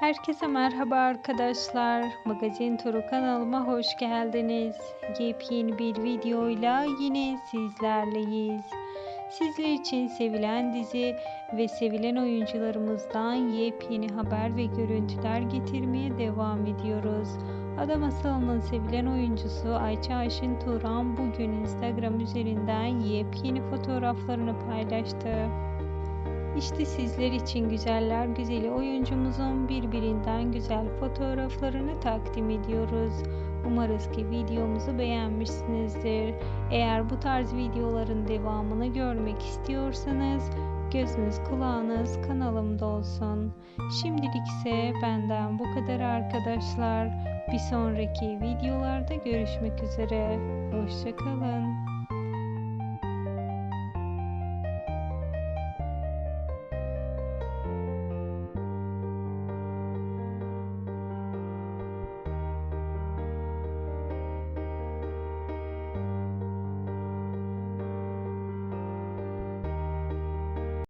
Herkese merhaba arkadaşlar. Magazin Turu kanalıma hoş geldiniz. Yepyeni bir videoyla yine sizlerleyiz. Sizler için sevilen dizi ve sevilen oyuncularımızdan yepyeni haber ve görüntüler getirmeye devam ediyoruz. Ada Masalı'nın sevilen oyuncusu Ayça Ayşin Turan bugün Instagram üzerinden yepyeni fotoğraflarını paylaştı. İşte sizler için güzeller güzeli oyuncumuzun birbirinden güzel fotoğraflarını takdim ediyoruz. Umarız ki videomuzu beğenmişsinizdir. Eğer bu tarz videoların devamını görmek istiyorsanız gözünüz kulağınız kanalımda olsun. Şimdilik ise benden bu kadar arkadaşlar. Bir sonraki videolarda görüşmek üzere. Hoşçakalın.